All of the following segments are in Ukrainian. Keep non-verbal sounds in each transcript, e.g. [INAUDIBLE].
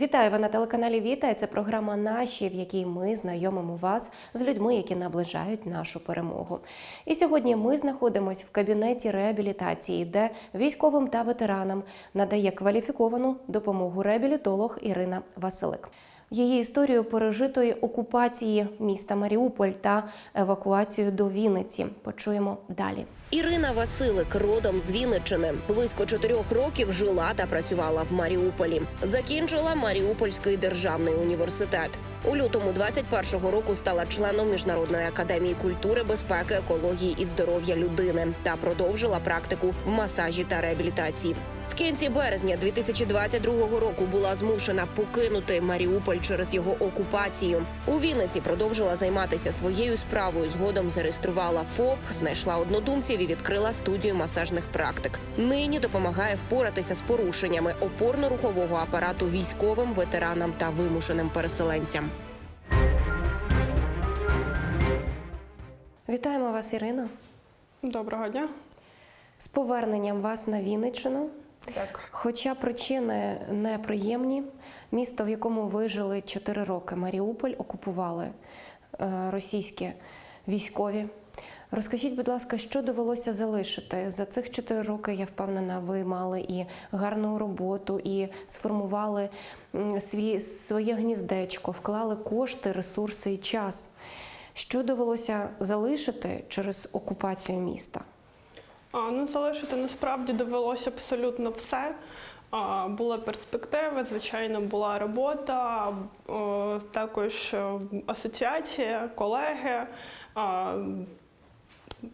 Вітаю ви на телеканалі Віта. Це програма Наші, в якій ми знайомимо вас з людьми, які наближають нашу перемогу. І сьогодні ми знаходимося в кабінеті реабілітації, де військовим та ветеранам надає кваліфіковану допомогу реабілітолог Ірина Василик. Її історію пережитої окупації міста Маріуполь та евакуацію до Вінниці почуємо далі. Ірина Василик родом з Вінниччини. Близько чотирьох років жила та працювала в Маріуполі. Закінчила Маріупольський державний університет. У лютому 21-го року стала членом міжнародної академії культури, безпеки, екології і здоров'я людини та продовжила практику в масажі та реабілітації. В кінці березня 2022 року була змушена покинути Маріуполь через його окупацію. У Вінниці продовжила займатися своєю справою. Згодом зареєструвала ФОП, знайшла однодумців і відкрила студію масажних практик. Нині допомагає впоратися з порушеннями опорно-рухового апарату військовим ветеранам та вимушеним переселенцям. Вітаємо вас, Ірино, Доброго дня. з поверненням вас на Вінниччину. Так. Хоча причини неприємні, місто, в якому ви жили 4 роки, Маріуполь, окупували е, російські військові. Розкажіть, будь ласка, що довелося залишити за цих 4 роки? Я впевнена, ви мали і гарну роботу, і сформували свій, своє гніздечко, вклали кошти, ресурси і час. Що довелося залишити через окупацію міста? А, ну, залишити насправді довелося абсолютно все. А, були перспективи, звичайно, була робота, о, також е, асоціація, колеги. А,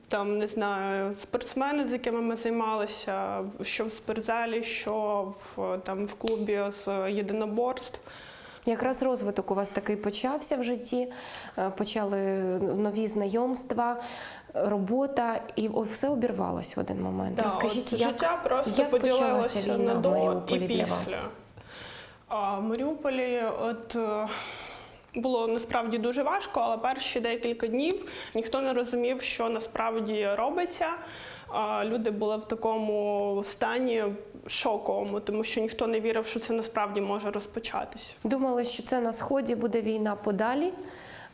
там не знаю, спортсмени, з якими ми займалися, що в спортзалі, що в там в клубі з єдиноборств. Якраз розвиток у вас такий почався в житті, е, почали нові знайомства, робота, і все обірвалось в один момент. Да, Розкажіть, от як, життя просто як почалася поділилося війна на в Маріуполі і для вас? А, в Маріуполі от е, було насправді дуже важко, але перші декілька днів ніхто не розумів, що насправді робиться. Люди були в такому стані шоковому, тому що ніхто не вірив, що це насправді може розпочатися. Думали, що це на сході буде війна подалі,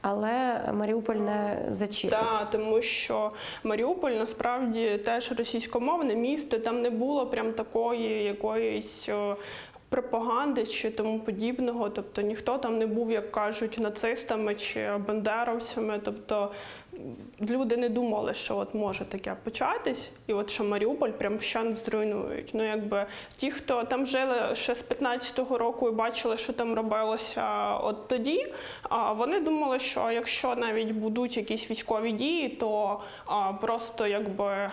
але Маріуполь не зачіпить. Так, тому що Маріуполь насправді теж російськомовне місто, там не було прям такої якоїсь. Пропаганди чи тому подібного, тобто ніхто там не був, як кажуть, нацистами чи бандеровцями. Тобто люди не думали, що от може таке початись, і от що Маріуполь прям вщент зруйнують. Ну якби ті, хто там жили ще з 15-го року і бачили, що там робилося от тоді, а вони думали, що якщо навіть будуть якісь військові дії, то просто якби.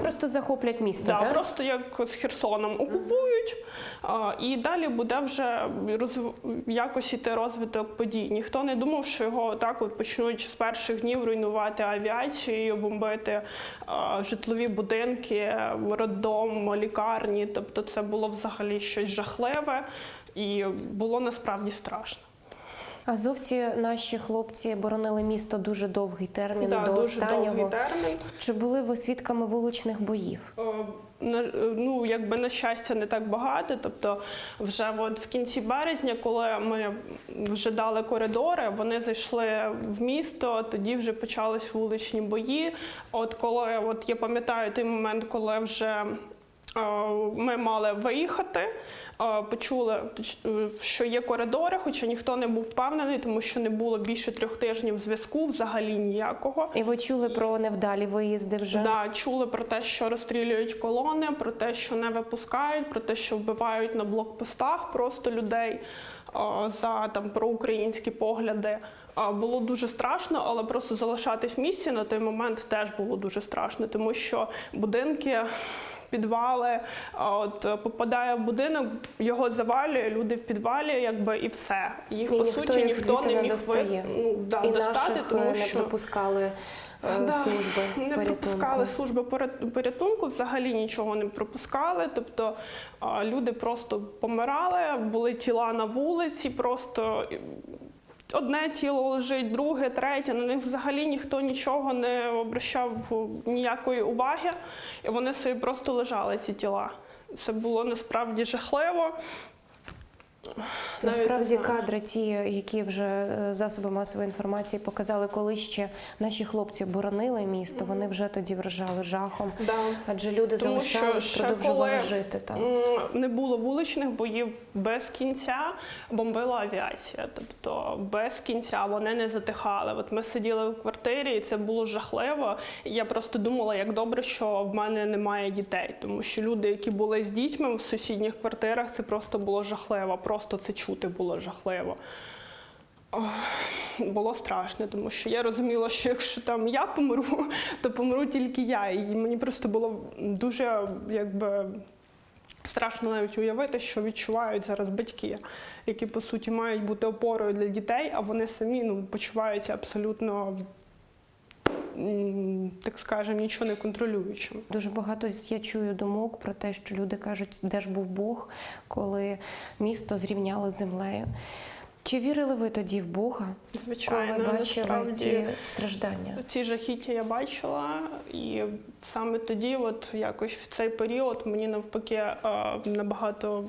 Просто захоплять місто, Да, так? просто як з Херсоном окупують, а, і далі буде вже розв... якось іти розвиток подій. Ніхто не думав, що його так от почнуть з перших днів руйнувати авіацією, бомбити а, житлові будинки, роддом, лікарні. Тобто це було взагалі щось жахливе і було насправді страшно. Азовці наші хлопці боронили місто дуже довгий термін Да, до дуже останнього. довгий термін. Чи були ви свідками вуличних боїв? Е, на- е, Ну, якби на щастя, не так багато. Тобто, вже от в кінці березня, коли ми вже дали коридори, вони зайшли в місто, тоді вже почались вуличні бої. От коли, от я пам'ятаю той момент, коли вже ми мали виїхати, е, почули, е, що є коридори, хоча ніхто не був впевнений, тому що не було більше трьох тижнів зв'язку, взагалі ніякого. І ви чули про невдалі виїзди вже? Да, чули про те, що розстрілюють колони, про те, що не випускають, про те, що вбивають на блокпостах просто людей за там проукраїнські погляди. Було дуже страшно, але просто залишатись в місті на той момент теж було дуже страшно, тому що будинки. Підвали, от е, попадає в будинок, його завалює, люди в підвалі, якби і все. Їх І по ніхто суті їх ніхто не міг достає. ну, да, І достати, наших тому е, не що пропускали е, [LAUGHS] Да, служби не порятунку. пропускали служби порятунку, взагалі нічого не пропускали. Тобто люди просто помирали, були тіла на вулиці, просто одне тіло лежить, друге, третє. На них взагалі ніхто нічого не обращав ніякої уваги, і вони собі просто лежали ці тіла. Це було насправді жахливо. Насправді кадри, ті, які вже е, засоби масової інформації показали, коли ще наші хлопці боронили місто, вони вже тоді вражали жахом. Да. Адже люди Тому залишались, продовжували жити там. Не було вуличних боїв без кінця, бомбила авіація. Тобто без кінця вони не затихали. От ми сиділи в квартирі, і це було жахливо. Я просто думала, як добре, що в мене немає дітей, тому що люди, які були з дітьми в сусідніх квартирах, це просто було жахливо. Просто це чути було жахливо. Було страшно, тому що я розуміла, що якщо там я помру, [LAUGHS] то помру тільки я. І мені просто було дуже якби страшно навіть уявити, що відчувають зараз батьки, які по суті мають бути опорою для дітей, а вони самі ну, почуваються абсолютно, так скажемо, нічого не контролюючим. Дуже багато я чую думок про те, що люди кажуть, де ж був Бог, коли місто зрівняли з землею. Чи вірили ви тоді в Бога, Звичайно, коли бачили насправді ці страждання? Ці жахіття я бачила, і саме тоді, от якось в цей період, мені навпаки набагато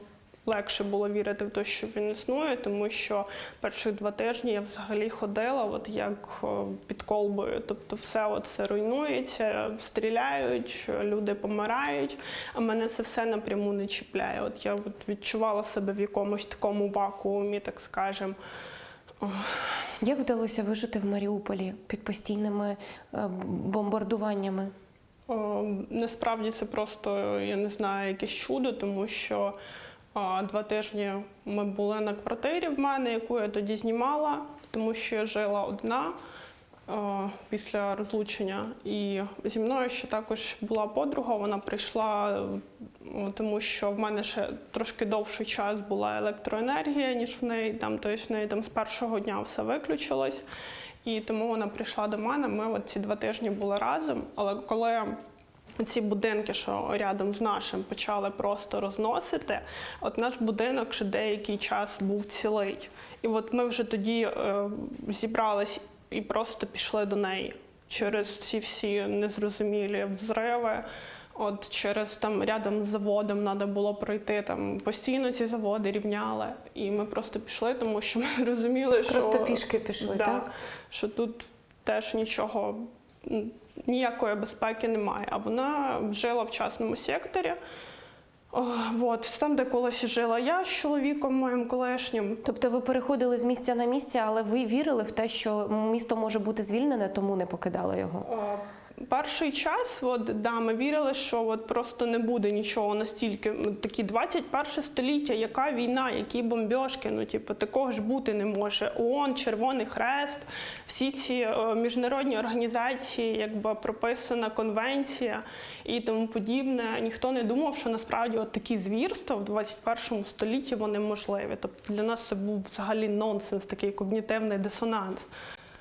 легше було вірити в те, що він існує, тому що перших два тижні я взагалі ходила, от як е, під колбою. Тобто, все це руйнується, стріляють, люди помирають, а мене це все напряму не чіпляє. От я от відчувала себе в якомусь такому вакуумі, так скажемо. Як вдалося вижити в Маріуполі під постійними е, бомбардуваннями? О, Насправді це просто, я не знаю, якесь чудо, тому що два тижні ми були на квартирі в мене, яку я тоді знімала, тому що я жила одна після розлучення. І зі мною ще також була подруга, вона прийшла, тому що в мене ще трошки довший час була електроенергія, ніж в неї. Там, тобто в неї там з першого дня все виключилось. І тому вона прийшла до мене. Ми от ці два тижні були разом. Але коли ці будинки, що рядом з нашим, почали просто розносити, от наш будинок ще деякий час був цілий. І от ми вже тоді е, зібрались і просто пішли до неї через ці всі незрозумілі взриви. От через там рядом з заводом треба було пройти там постійно ці заводи рівняли, і ми просто пішли, тому що ми [LAUGHS] зрозуміли, що Просто пішки пішли, да, так? що тут теж нічого, ніякої безпеки немає. А вона жила в частному секторі. От, там, де колись жила я з чоловіком моїм колишнім. Тобто ви переходили з місця на місце, але ви вірили в те, що місто може бути звільнене, тому не покидали його. О, Перший час, от, да, ми вірили, що от просто не буде нічого настільки. Такі 21 століття, яка війна, які бомбьошки, ну типу, такого ж бути не може. ООН, Червоний Хрест, всі ці е, міжнародні організації, якби прописана конвенція і тому подібне. Ніхто не думав, що насправді от такі звірства в 21 столітті вони можливі. Тобто для нас це був взагалі нонсенс, такий когнітивний дисонанс.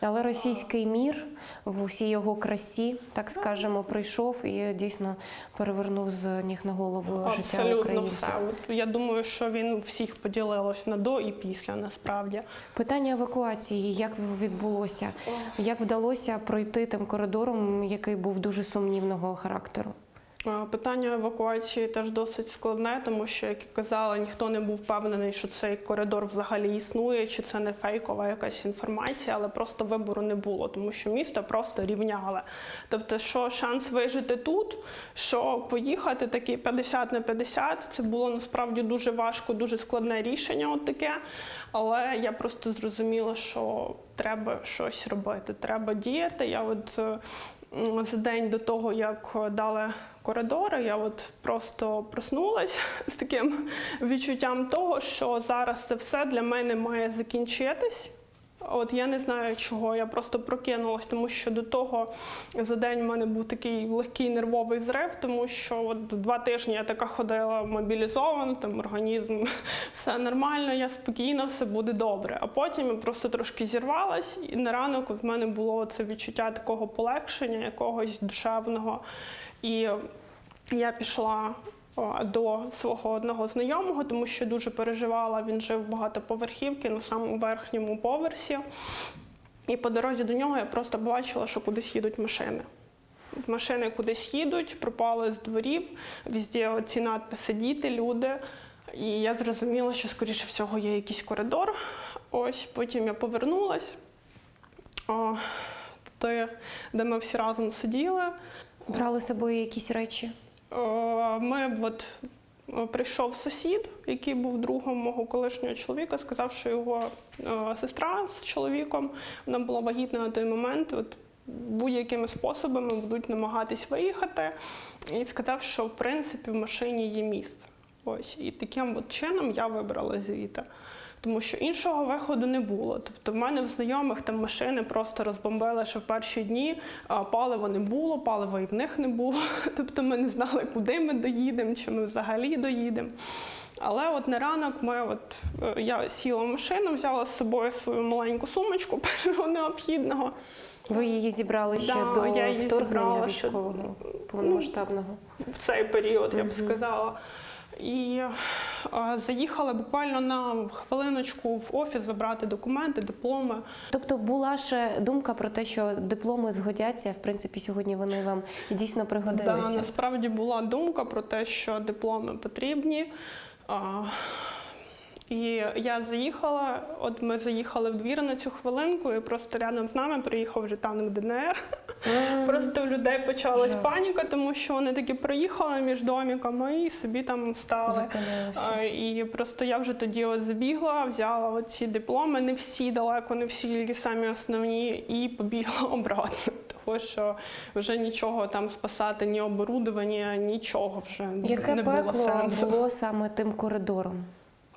Але російський мір в усій його красі, так скажемо, прийшов і дійсно перевернув з ніг на голову життя Абсолютно все. Я думаю, що він всіх поділилось на до і після насправді. Питання евакуації, як відбулося, як вдалося пройти тим коридором, який був дуже сумнівного характеру? Е, Питання евакуації теж досить складне, тому що, як і казала, ніхто не був впевнений, що цей коридор взагалі існує, чи це не фейкова якась інформація, але просто вибору не було, тому що місто просто рівняли. Тобто, що шанс вижити тут, що поїхати такий 50 на 50, це було насправді дуже важко, дуже складне рішення, от таке. Але я просто зрозуміла, що треба щось робити, треба діяти. Я от за день до того, як дали коридори, я от просто проснулась з таким відчуттям того, що зараз це все для мене має закінчитись. От я не знаю чого, я просто прокинулась, тому що до того за день в мене був такий легкий нервовий зрив, тому що от два тижні я така ходила мобілізована, там організм [LAUGHS] все нормально, я спокійна, все буде добре. А потім я просто трошки зірвалась, і на ранок в мене було це відчуття такого полегшення, якогось душевного. І я пішла до свого одного знайомого, тому що дуже переживала. Він жив в багатоповерхівці на самому верхньому поверсі. І по дорозі до нього я просто бачила, що кудись їдуть машини. Машини кудись їдуть, пропали з дворів, везде ці надписи діти, люди. І я зрозуміла, що, скоріше всього, є якийсь коридор. Ось потім я повернулась. Де ми всі разом сиділи. Брали з собою якісь речі? Е, Ми от е, прийшов сусід, який був другом мого колишнього чоловіка, сказав, що його е, сестра з чоловіком вона була вагітна на той момент. От будь-якими способами будуть намагатись виїхати, і сказав, що в принципі в машині є місце. Ось і таким от чином я вибрала звідти. Тому що іншого виходу не було. Тобто, в мене в знайомих там машини просто розбомбили ще в перші дні, а палива не було, палива і в них не було. [LAUGHS] Тобто ми не знали, куди ми доїдемо, чи ми взагалі доїдемо. Але от на ранок ми от, е, я сіла в машину, взяла з собою свою маленьку сумочку [LAUGHS] першого необхідного. Ви її зібрали ще Да, до я її вторгнення військового повномасштабного? в цей період, я б сказала. І е, заїхала буквально на хвилиночку в офіс забрати документи, дипломи. Тобто була ще думка про те, що дипломи згодяться. В принципі, сьогодні вони вам дійсно Да, пригодилися. насправді була думка про те, що дипломи потрібні. І я заїхала, от ми заїхали в двір на цю хвилинку, і просто рядом з нами приїхав вже танк ДНР. Просто у людей почалась Жах. паніка, тому що вони таки проїхали між доміками і собі там стали. А, І просто я вже тоді от забігла, взяла оці дипломи, не всі далеко, не всі тільки самі основні, і побігла [LAUGHS] обратно. Тому що вже нічого там спасати, ні оборудування, нічого вже Яке не було пекло сенсу. було саме тим коридором?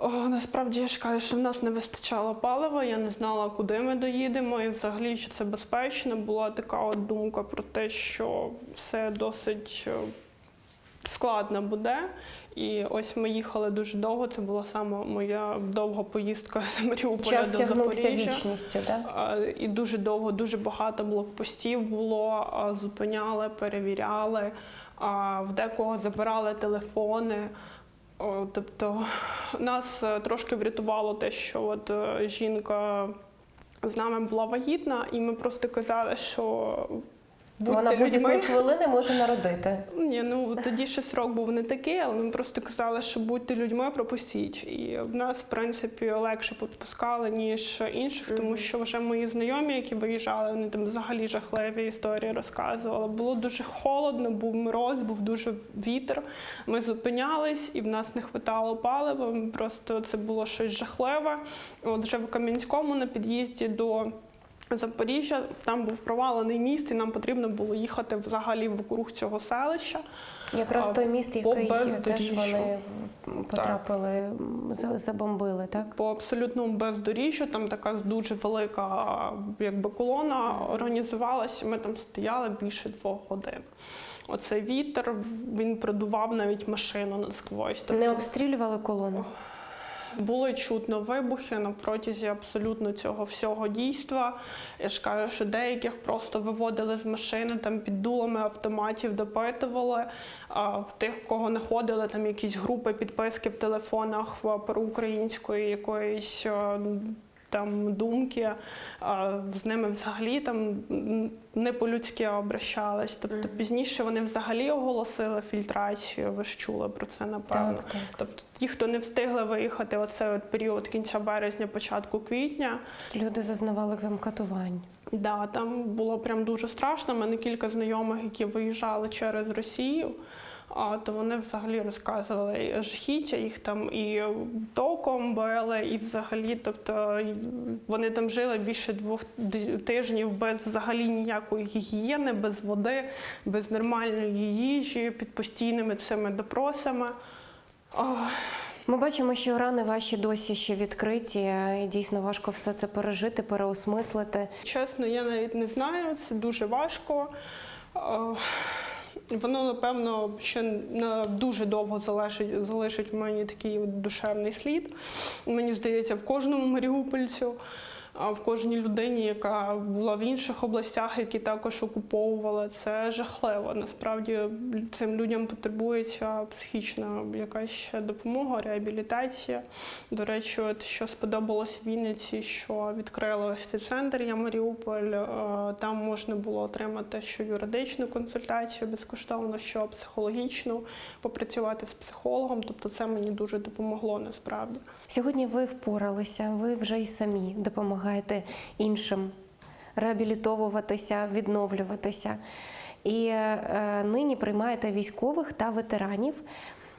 О, насправді я ж кажу, що в нас не вистачало палива, я не знала, куди ми доїдемо, і взагалі чи це безпечно. Була така от думка про те, що все досить е, складно буде. І ось ми їхали дуже довго. Це була саме моя довга поїздка з Маріуполя Час до тягнувся Запоріжжя. вічністю, так? А, І дуже довго, дуже багато блокпостів було, зупиняли, перевіряли, в декого забирали телефони. Тобто [LAUGHS] нас е, трошки врятувало те, що от е, жінка з нами була вагітна, і ми просто казали, що будьте Вона будь-якої хвилини може народити. Ні, ну тоді ще срок був не такий, але ми просто казали, що будьте людьми, пропустіть. І в нас, в принципі, легше підпускали, ніж інших, тому що вже мої знайомі, які виїжджали, вони там взагалі жахливі історії розказували. Було дуже холодно, був мороз, був дуже вітер. Ми зупинялись, і в нас не вистачало палива. Просто це було щось жахливе. От вже в Кам'янському на під'їзді до. Запоріжжя там був провалений міст, і нам потрібно було їхати взагалі вокруг цього селища. Якраз той міст, який теж вони потрапили, за- забомбили, так? По абсолютному бездоріжжю, там така дуже велика якби, колона організувалася. Ми там стояли більше двох годин. Оцей вітер він продував навіть машину насквозь. Тобто Не обстрілювали колону. Було чутно вибухи на протязі абсолютно цього всього дійства. Я ж кажу, що деяких просто виводили з машини там під дулами автоматів, допитували. А в тих, кого знаходили, там якісь групи підписки в телефонах про проукраїнської якоїсь. Там думки, а, з ними взагалі там не по-людськи обращались. Тобто пізніше вони взагалі оголосили фільтрацію. Ви ж чули про це, напевно. Так, так. Тобто ті, хто не встигли виїхати, оцей от період кінця березня, початку квітня, Люди зазнавали там катувань. да, там було прям дуже страшно. У мене кілька знайомих, які виїжджали через Росію. А то вони взагалі розказували жахіття, їх там і током били, і взагалі, тобто вони там жили більше двох тижнів без взагалі ніякої гігієни, без води, без нормальної їжі, під постійними цими допросами. Ми бачимо, що рани ваші досі ще відкриті, і дійсно важко все це пережити, переосмислити. Чесно, я навіть не знаю, це дуже важко. Воно, напевно, ще на дуже довго залишить, залишить в мені такий душевний слід. Мені здається, в кожному маріупольцю. А, в кожній людині, яка була в інших областях, які також окуповували. Це жахливо. Насправді цим людям потребується психічна якась допомога, реабілітація. До речі, от що сподобалось Вінниці, що відкрили ось цей центр Я Маріуполь. е, Там можна було отримати що юридичну консультацію безкоштовно, що психологічну, попрацювати з психологом. Тобто це мені дуже допомогло насправді. Сьогодні ви впоралися, ви вже й самі допомагаєте іншим реабілітовуватися, відновлюватися. І е, нині приймаєте військових та ветеранів.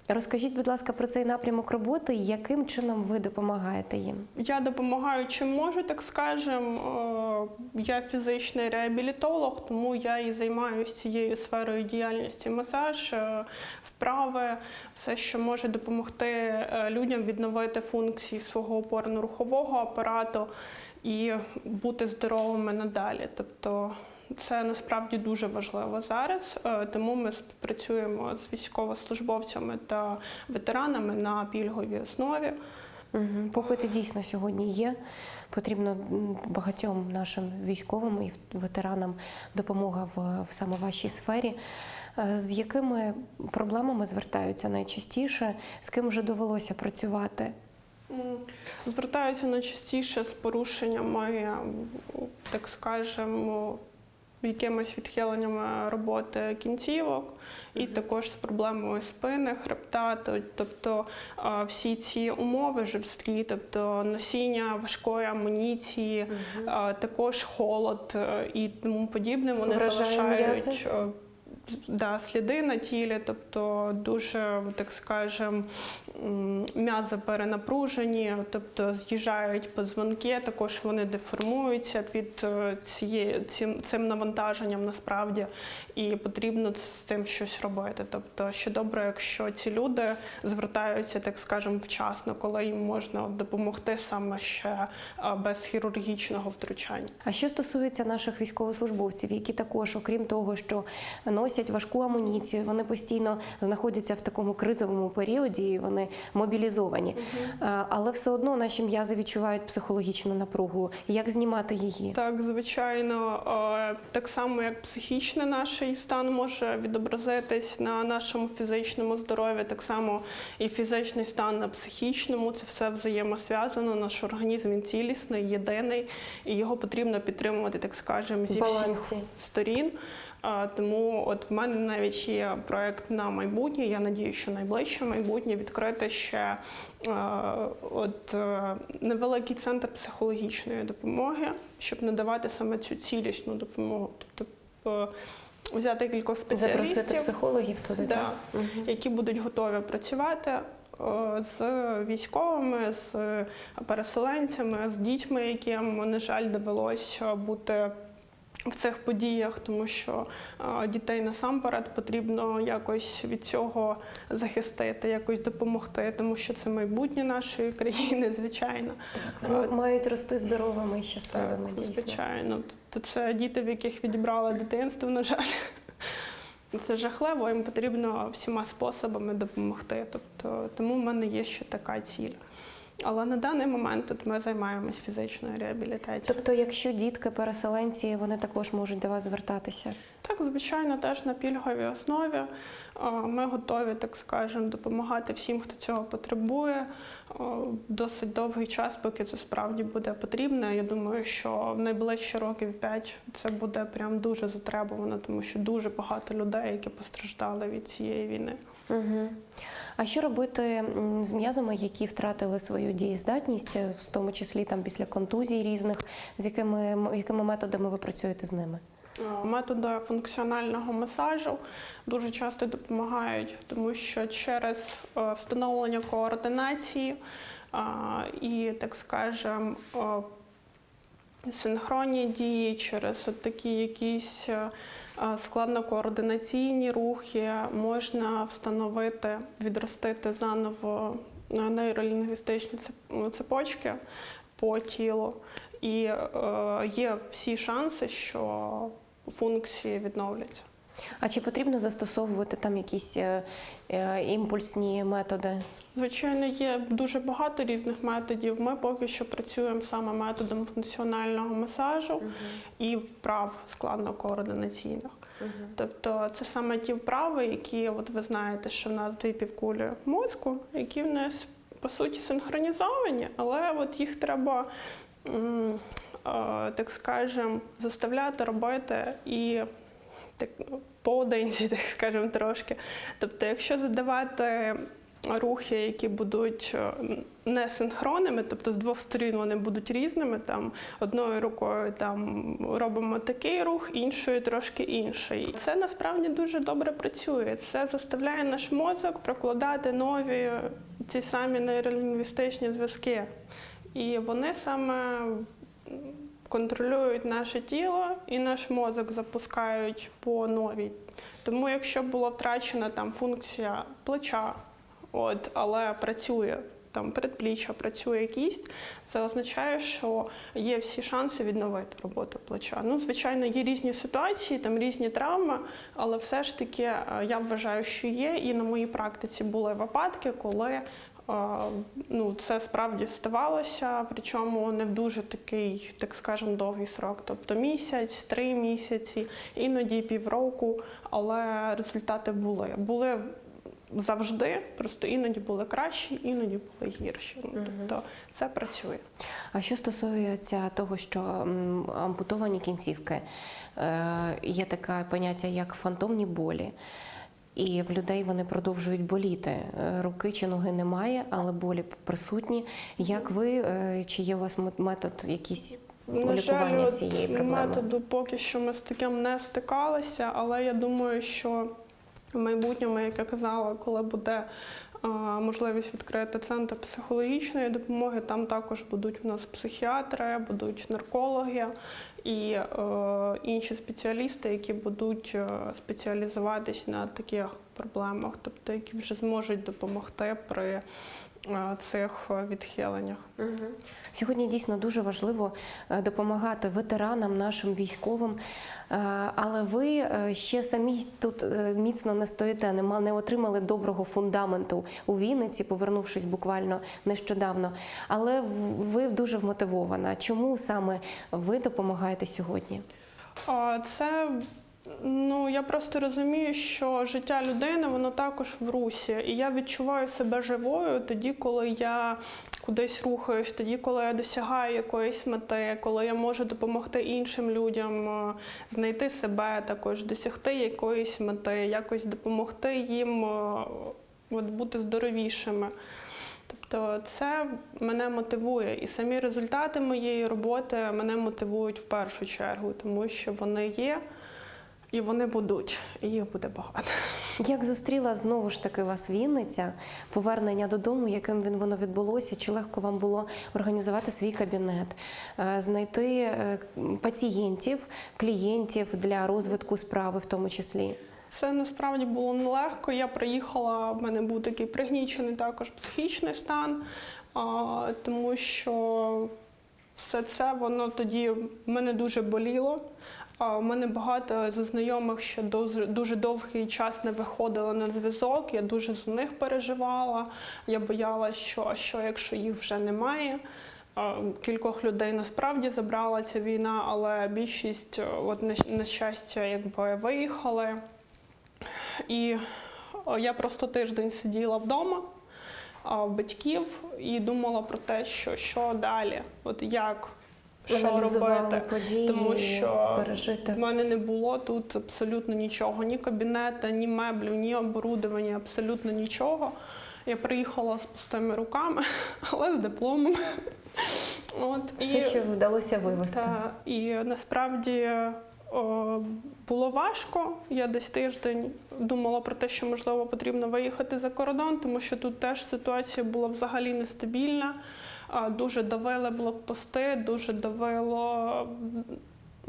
Розкажіть, будь ласка, про цей напрямок роботи, яким чином ви допомагаєте їм? Я допомагаю чим можу, так скажемо. Я фізичний реабілітолог, тому я і займаюся цією сферою діяльності. Масаж, е, вправи, все, що може допомогти е, людям відновити функції свого опорно-рухового апарату і бути здоровими надалі. Тобто це насправді дуже важливо зараз, е, тому ми співпрацюємо з військовослужбовцями та ветеранами на пільговій основі. Угу. Попити дійсно сьогодні є. Потрібно багатьом нашим військовим і ветеранам допомога в, в саме вашій сфері. Е, З якими проблемами звертаються найчастіше, з ким вже довелося працювати? Звертаються найчастіше з порушеннями, так скажемо, якимись відхиленнями роботи кінцівок, і також з проблемою спини, хребта, тобто всі ці умови жорсткі, тобто носіння важкої амуніції, також холод е, і тому подібне, вони Вражає залишають. е, Да, сліди на тілі, тобто дуже, так скажем, м'язи перенапружені, тобто з'їжджають позвонки, також вони деформуються під е, цим, цим навантаженням насправді, і потрібно з цим щось робити. Тобто, ще добре, якщо ці люди звертаються, так скажем, вчасно, коли їм можна допомогти саме ще е, без хірургічного втручання. А що стосується наших військовослужбовців, які також, окрім того, що носять важку амуніцію, вони постійно знаходяться в такому кризовому періоді, і вони мобілізовані, А, але все одно наші м'язи відчувають психологічну напругу. Як знімати її? Так, звичайно, е, так само як психічний наш стан може відобразитись на нашому фізичному здоров'ї, так само і фізичний стан на психічному. Це все взаємосв'язано. Наш організм він цілісний, єдиний, і його потрібно підтримувати, так скажемо, зі всіх сторін. Тому от в мене навіть є проект на майбутнє. Я надію, що найближче майбутнє відкрити ще е, от е, невеликий центр психологічної допомоги, щоб надавати саме цю цілісну допомогу. Тобто е, взяти кількох Запросити психологів туди, Да. так? Які будуть готові працювати. З військовими, з переселенцями, з дітьми, яким, на жаль, довелося бути в цих подіях, тому що дітей насамперед потрібно якось від цього захистити, якось допомогти, тому що це майбутнє нашої країни, звичайно. Вони мають рости здоровими і щасливими, Так, дійсно. звичайно. Тобто це діти, в яких відібрали дитинство, на жаль. Це жахливо, їм потрібно всіма способами допомогти. Тобто, тому в мене є ще така ціль. Але на даний момент тут ми займаємось фізичною реабілітацією. Тобто, якщо дітки переселенці, вони також можуть до вас звертатися. Так, звичайно, теж на пільговій основі. Ми готові, так скажемо, допомагати всім, хто цього потребує. Досить довгий час, поки це справді буде потрібно. Я думаю, що в найближчі років 5 це буде прям дуже затребувано, тому що дуже багато людей, які постраждали від цієї війни. Угу. А що робити з м'язами, які втратили свою дієздатність, е, в тому числі там після контузій різних, з якими, якими методами ви працюєте з ними? Е, Методи функціонального масажу дуже часто допомагають, тому що через е, встановлення координації і, так скажем, е, синхронні дії, через такі якісь складнокоординаційні рухи можна встановити, відростити заново е, нейролінгвістичні цепочки по тілу. І е, є всі шанси, що функції відновляться. А чи потрібно застосовувати там якісь е, е, імпульсні методи? Звичайно, є дуже багато різних методів. Ми поки що працюємо саме методом функціонального масажу і вправ складно-координаційних. Тобто це саме ті вправи, які, от ви знаєте, що в нас дві півкулі мозку, які в нас по суті синхронізовані, але от їх треба, е, так скажемо, заставляти робити і так, поодинці, [LAUGHS] так скажемо, трошки. Тобто, якщо задавати рухи, які будуть е, не синхронними, тобто з двох сторін вони будуть різними, там одною рукою там робимо такий рух, іншою трошки інший. Це насправді дуже добре працює. Це заставляє наш мозок прокладати нові ці самі нейролінгвістичні зв'язки. І вони саме контролюють наше тіло і наш мозок запускають по новій. Тому якщо була втрачена там функція плеча, от, але працює там передпліччя, працює кість, це означає, що є всі шанси відновити роботу плеча. Ну, звичайно, є різні ситуації, там різні травми, але все ж таки е, я вважаю, що є. І на моїй практиці були випадки, коли ну, це справді ставалося, причому не в дуже такий, так скажемо, довгий срок, тобто місяць, три місяці, іноді півроку, але результати були. Були завжди, просто іноді були кращі, іноді були гірші. Ну, Тобто це працює. А що стосується того, що ампутовані кінцівки, е, є таке поняття як фантомні болі. І в людей вони продовжують боліти. Е, Руки чи ноги немає, але болі присутні. Як ви, е, чи є у вас мет- метод якийсь На лікування жаль, цієї проблеми? методу поки що ми з таким не стикалися, але я думаю, що в майбутньому, як я казала, коли буде можливість відкрити центр психологічної допомоги, там також будуть в нас психіатри, будуть наркологи і е, інші спеціалісти, які будуть е, спеціалізуватись на таких проблемах, тобто які вже зможуть допомогти при е, цих е, відхиленнях. Сьогодні дійсно дуже важливо е, допомагати ветеранам, нашим військовим. Е, Але ви ще самі тут міцно не стоїте, нема- не отримали доброго фундаменту у Вінниці, повернувшись буквально нещодавно. Але ви дуже вмотивована. Чому саме ви допомагаєте сьогодні? Це ну я просто розумію, що життя людини воно також в русі, і я відчуваю себе живою тоді, коли я кудись рухаюсь, тоді, коли я досягаю якоїсь мети, коли я можу допомогти іншим людям е, знайти себе, також досягти якоїсь мети, якось допомогти їм е, от, бути здоровішими. Тобто це мене мотивує, і самі результати моєї роботи мене мотивують в першу чергу, тому що вони є і вони будуть, і їх буде багато. Як зустріла знову ж таки вас Вінниця, повернення додому, яким він воно відбулося? Чи легко вам було організувати свій кабінет, е, знайти е, пацієнтів, клієнтів для розвитку справи, в тому числі? Це насправді було нелегко. Я приїхала, в мене був такий пригнічений також психічний стан, тому що все це воно тоді в мене дуже боліло. У мене багато зі знайомих ще дуже, довгий час не виходили на зв'язок. Я дуже за них переживала. Я боялася, що а що, якщо їх вже немає. Кількох людей насправді забрала ця війна, але більшість, е, от на, щастя, якби виїхали. І я просто тиждень сиділа вдома батьків і думала про те, що, що далі, от як, що робити. події, Тому що пережити. в мене не було тут абсолютно нічого, ні кабінета, ні меблів, ні оборудовання, абсолютно нічого. Я приїхала з пустими руками, [LAUGHS] але з дипломом. От, Все, що вдалося вивести. та, і насправді о, було важко. Я десь тиждень думала про те, що можливо потрібно виїхати за кордон, тому що тут теж ситуація була взагалі нестабільна. Дуже давили блокпости, дуже давило.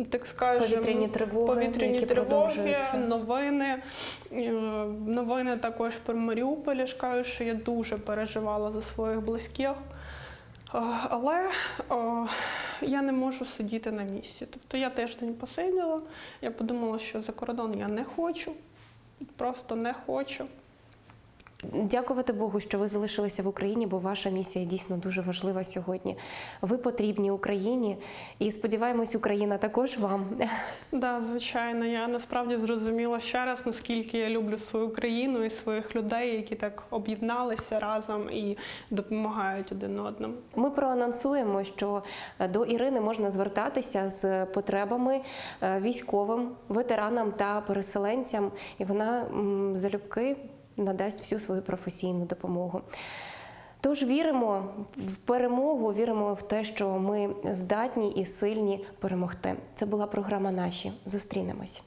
Так скажемо, Повітряні тривоги, повітряні які тривоги, новини. Е, Новини також про Маріуполь. Я ж кажу, що я дуже переживала за своїх близьких. Але о, я не можу сидіти на місці. Тобто я тиждень посиділа, я подумала, що за кордон я не хочу, просто не хочу. Дякувати Богу, що ви залишилися в Україні, бо ваша місія дійсно дуже важлива сьогодні. Ви потрібні Україні, і сподіваємось, Україна також вам. Да, звичайно, я насправді зрозуміла ще раз, наскільки я люблю свою країну і своїх людей, які так об'єдналися разом і допомагають один одному. Ми проанонсуємо, що е, до Ірини можна звертатися з потребами е, військовим, ветеранам та переселенцям, і вона залюбки надасть всю свою професійну допомогу. Тож віримо в перемогу, віримо в те, що ми здатні і сильні перемогти. Це була програма Наші. Зустрінемось.